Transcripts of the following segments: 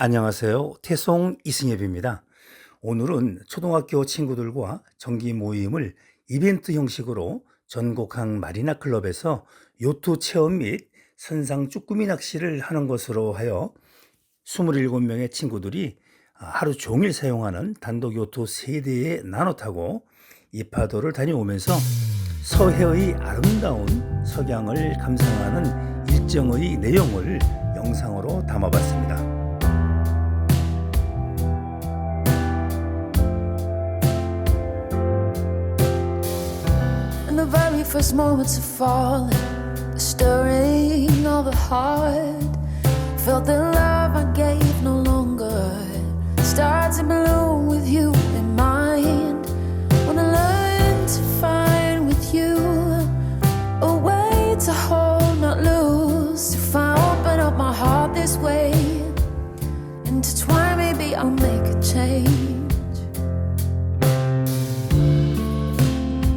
안녕하세요. 태송 이승엽입니다. 오늘은 초등학교 친구들과 정기 모임을 이벤트 형식으로 전곡항 마리나 클럽에서 요트 체험 및 선상 쭈꾸미 낚시를 하는 것으로 하여 27명의 친구들이 하루 종일 사용하는 단독 요트 3대에 나눠 타고 이 파도를 다녀오면서 서해의 아름다운 석양을 감상하는 일정의 내용을 영상으로 담아봤습니다. First moments of falling, the stirring of the heart, felt the love I gave no longer started to bloom with you in mind. I learn to find with you a way to hold, not lose, if I open up my heart this way, intertwine, maybe I'll make a change.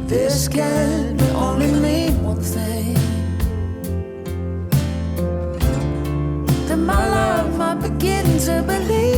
This can to believe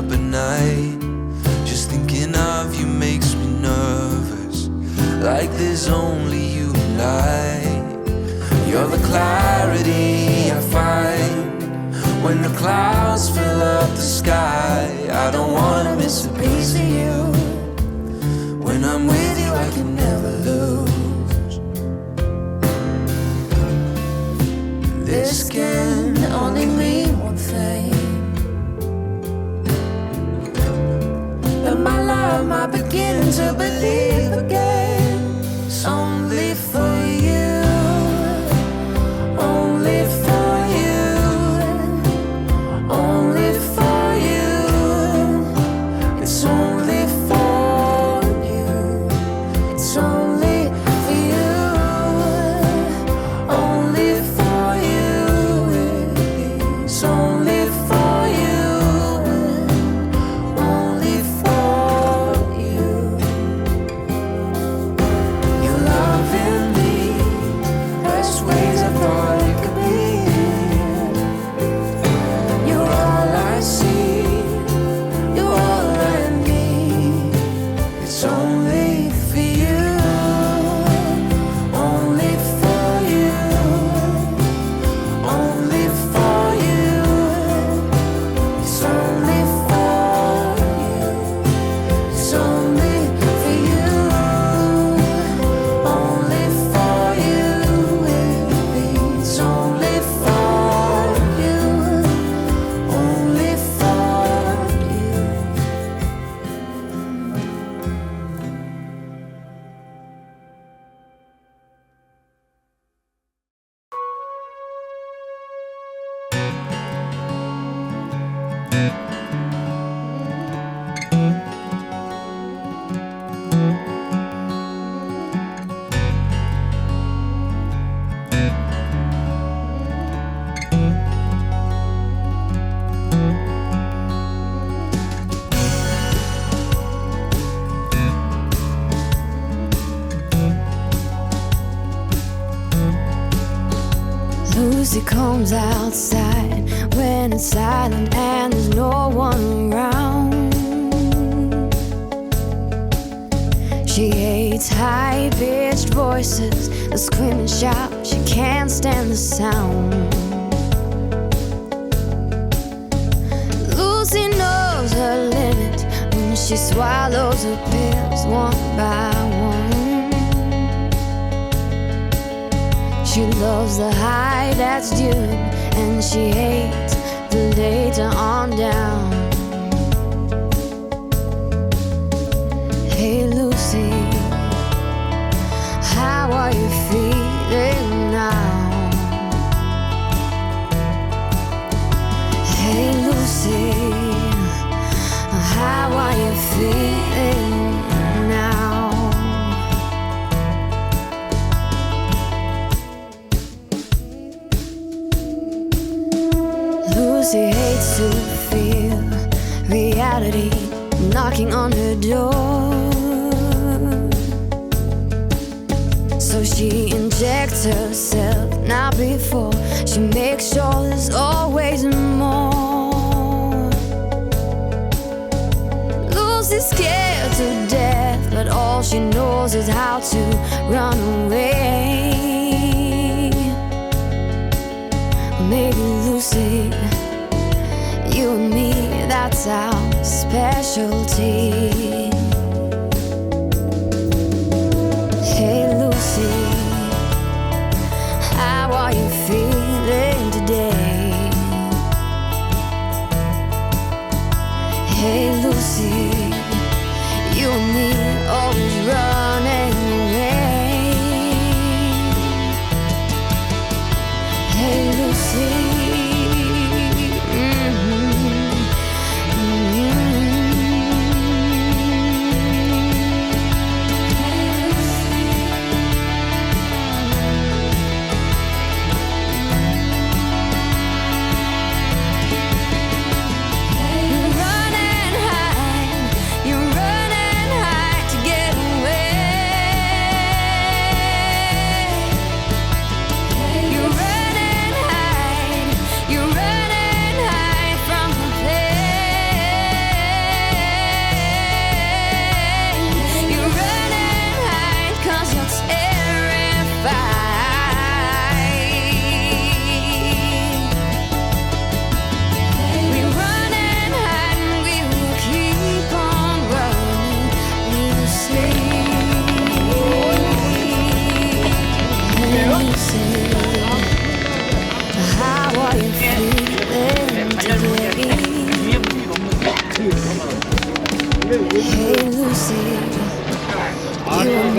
up at night. Just thinking of you makes me nervous. Like there's only you and I. You're the clarity I find when the clouds fill up the sky. I don't wanna miss a piece of you. When I'm with you, I can Lucy comes outside when it's silent and there's no one around. She hates high pitched voices, the screaming shout. She can't stand the sound. Lucy knows her limit when she swallows her pills one by She loves the high that's due, and she hates the later on down. Hey Lucy, how are you feeling knows hates to feel reality knocking on her door. So she injects herself now before she makes sure there's always more. Lucy's scared to death, but all she knows is how to run. Our specialty.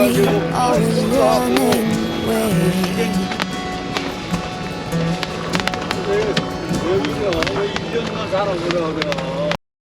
we are running away. 여기가 2년만 살아보라 그래.